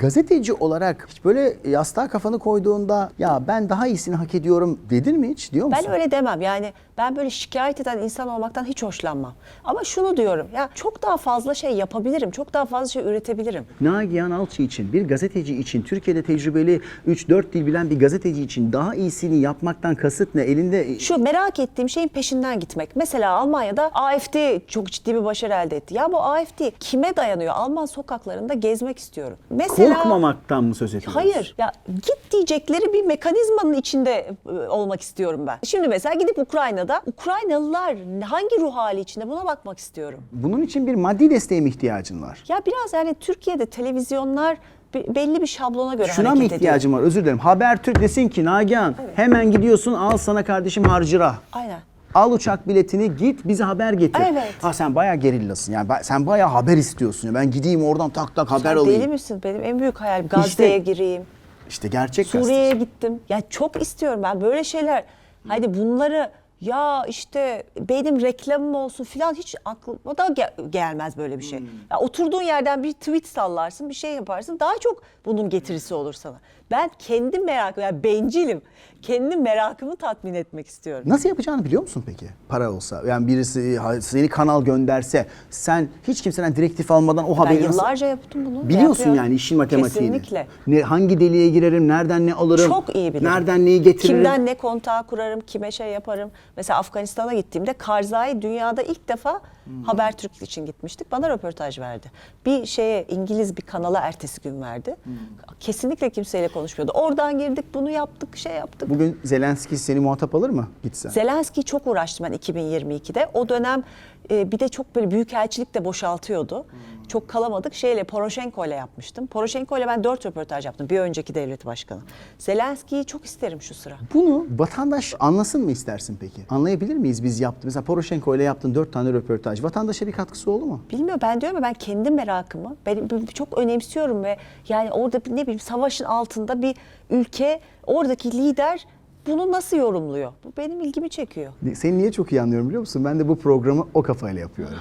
gazeteci olarak hiç böyle yastığa kafanı koyduğunda ya ben daha iyisini hak ediyorum dedin mi hiç diyor musun? Ben öyle demem yani ben böyle şikayet eden insan olmaktan hiç hoşlanmam. Ama şunu diyorum ya çok daha fazla şey yapabilirim, çok daha fazla şey üretebilirim. Nagihan Alçı için, bir gazeteci için, Türkiye'de tecrübeli 3-4 dil bilen bir gazeteci için daha iyisini yapmaktan kasıt ne? Elinde Şu merak ettiğim şeyin peşinden gitmek. Mesela Almanya'da AFD çok ciddi bir başarı elde etti. Ya bu AFD kime dayanıyor? Alman sokaklarında gezmek istiyorum. Mesela korkmamaktan mı söz ediyoruz? Hayır. Ya git diyecekleri bir mekanizmanın içinde e, olmak istiyorum ben. Şimdi mesela gidip Ukrayna'da Ukraynalılar hangi ruh hali içinde buna bakmak istiyorum. Bunun için bir maddi desteğe mi ihtiyacın var? Ya biraz yani Türkiye'de televizyonlar be- belli bir şablona göre Şuna mı hareket ediyor. ihtiyacım var? Özür dilerim. Habertürk desin ki Nagihan hemen gidiyorsun al sana kardeşim harcıra. Aynen. Al uçak biletini git bize haber getir. Evet. Ha sen bayağı gerillasın. Yani sen bayağı haber istiyorsun. ya. Ben gideyim oradan tak tak haber Sen alayım. deli misin? Benim en büyük hayalim Gazze'ye İşte- gireyim. İşte gerçek Suriye'ye gittim. Ya çok istiyorum ben böyle şeyler. Hadi bunları ya işte benim reklamım olsun filan hiç aklıma da gel- gelmez böyle bir şey. Ya oturduğun yerden bir tweet sallarsın, bir şey yaparsın. Daha çok bunun getirisi olur sana. Ben kendi merakım, yani bencilim. Kendi merakımı tatmin etmek istiyorum. Nasıl yapacağını biliyor musun peki? Para olsa. Yani birisi ha, seni kanal gönderse sen hiç kimseden direktif almadan o Ben haberi nasıl... yıllarca yaptım bunu. Biliyorsun yapıyorum. yani işin matematiğini. Kesinlikle. Ne, hangi deliğe girerim, nereden ne alırım, Çok iyi bilirim. nereden neyi getiririm. Kimden ne kontağı kurarım, kime şey yaparım. Mesela Afganistan'a gittiğimde Karzai dünyada ilk defa Hmm. Habertürk için gitmiştik. Bana röportaj verdi. Bir şeye İngiliz bir kanala ertesi gün verdi. Hmm. Kesinlikle kimseyle konuşmuyordu. Oradan girdik, bunu yaptık, şey yaptık. Bugün Zelenski seni muhatap alır mı gitsen? Zelenski'yi çok uğraştım ben 2022'de. O dönem e, bir de çok böyle büyükelçilik de boşaltıyordu. Çok kalamadık. Şeyle Poroshenko ile yapmıştım. Poroshenko ile ben dört röportaj yaptım. Bir önceki devlet başkanı. Zelenski'yi çok isterim şu sıra. Bunu vatandaş anlasın mı istersin peki? Anlayabilir miyiz biz yaptık? Mesela Poroshenko ile yaptın dört tane röportaj. Vatandaşa bir katkısı oldu mu? Bilmiyorum ben diyorum ya ben kendi merakımı bir- çok önemsiyorum ve yani orada ne bileyim savaşın altında bir ülke oradaki lider bunu nasıl yorumluyor? Bu benim ilgimi çekiyor. Seni niye çok iyi anlıyorum biliyor musun? Ben de bu programı o kafayla yapıyorum.